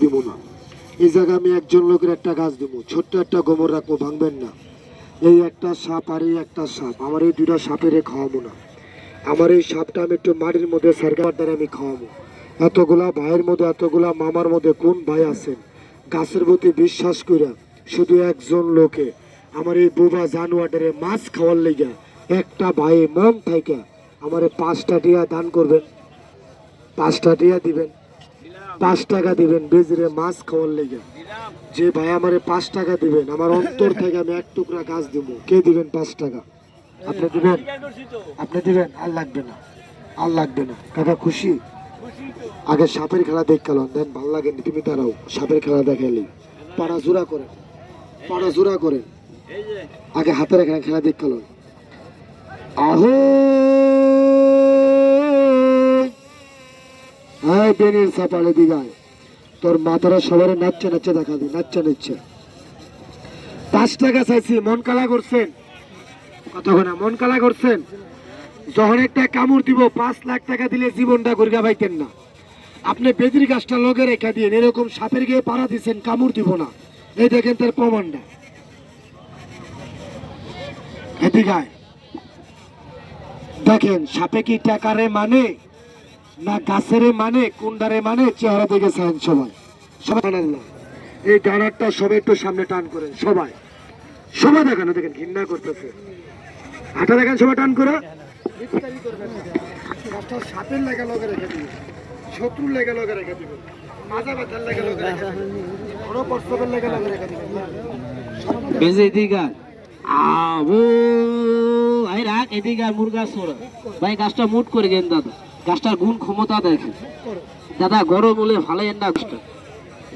দিব না। এই জায়গায় আমি একজন লোকের একটা গাছ দেবো। ছোট্ট একটা গোবর রাখব, ভাঙবেন না। এই একটা সাপ আর এই একটা সাপ, আমার এই দুটা সাপের খাওয়াবো না। আমার এই সাপটা আমি একটু মাটির মধ্যে সরকার দ্বারা আমি খাওয়াবো। এতগুলা ভাইয়ের মধ্যে, এতগুলা মামার মধ্যে কোন ভাই আছেন? গাছের প্রতি বিশ্বাস করে শুধু একজন লোকে আমার এই বোবা জানোয়ারের মাছ খাওয়ার লেগে একটা ভাই মন থেকে আমার পাঁচটা টিয়া দান করবেন। পাঁচটা টিয়া দিবেন। পাঁচ টাকা দিবেন, বেজরে মাছ খাওয়ার লেগে। যে ভাই আমারে পাঁচ টাকা দিবেন, আমার অন্তর থেকে আমি এক টুকরা গাছ দিব। কে দিবেন পাঁচ টাকা? আপনি দিবেন? আপনি দিবেন? আর লাগবে না। আর লাগবে না। কাকা, খুশি? আগে সাপের খেলা দেখ গেল দেন ভালো লাগেনি তুমি দাঁড়াও। সাপের খেলা দেখালি পাড়া জোড়া করেন। পাড়া জোড়া করেন। আগে হাতের খেলা খেলা দেখ গেল আহো! হ্যাঁ বেনের সাপালে দিগায়। তোর মাথারা সবার নাচছে দেখা দি, নাচছে নাচছে। পাঁচ টাকা চাইছি, মন কালা করছেন। কতক্ষণ মন কালা করছেন? যখন একটা কামড় দিব, পাঁচ লাখ টাকা দিলে জীবনটা গরিগা পাইতেন না। আপনি বেদির গাছটা লগে রেখা দিয়ে এরকম সাপের গিয়ে পাড়া দিচ্ছেন কামড় দিব না। এই দেখেন তার প্রমাণটা। এদিকে আয়। দেখেন, সাপে কি টাকারে মানে? না গাছের মানে কুন্ডারে মানে চেহারা দেখে দেখেছেন সবাই। সবাই এই ডানারটা সবাই একটু সামনে টান করেন সবাই। সবাই দেখেন দেখেন ঘৃণা করতেছে। হাঁটা দেখেন সবাই টান করে। সাপের লেগে লগে রেখে দিবে। শত্রুর লেগে লগে রেখে দিবে। মাজা ব্যথার লেগে লগে রেখে দিবে। বড় প্রস্তাবের লেগে লগে রেখে দিবে। বেজে এদিকে আবো আই রাখ এদিকে আয়, মুরগা সোরা। ভাই গাছটা মুট করে গেন দাদা। গাছটার গুণ ক্ষমতা দেখেন। দাদা, গরম হলে ভালো না গাছটা।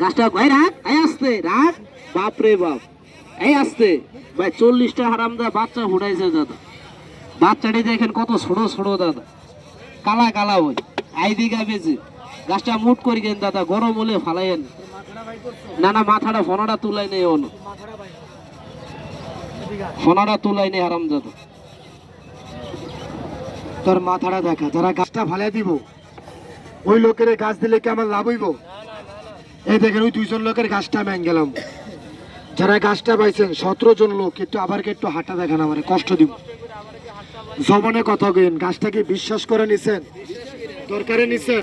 গাছটা ভাই রাখ এই আসতে রাখ বাপ রে বাপ। এই আসতে। ভাই, চল্লিশটা হারামদা বাচ্চা ফুটাইছে দাদা। বাচ্চাটি দেখেন কত ছোট ছোট দাদা। কালা কালা ওই। আই দিঘা বেজে গাছটা মুট করে গেন দাদা, গরম হলে ফালাইয়েন না। না মাথাটা, ফোনাটা তুলাই নেই অন্য। ফোনাটা তুলাই নেই হারাম দাদা তোর মাথাটা দেখা যারা গাছটা ভালো দিব। ওই লোকের গাছ দিলে কি আমার লাভ হইব? এই দেখেন, ওই দুইজন লোকের গাছটা আমি গেলাম যারা গাছটা পাইছেন, সতেরো জন লোক, একটু আবার একটু হাঁটা দেখেন আমার, কষ্ট দিব। জমানে কথা গেন গাছটাকে বিশ্বাস করে নিছেন? দরকারে নিছেন?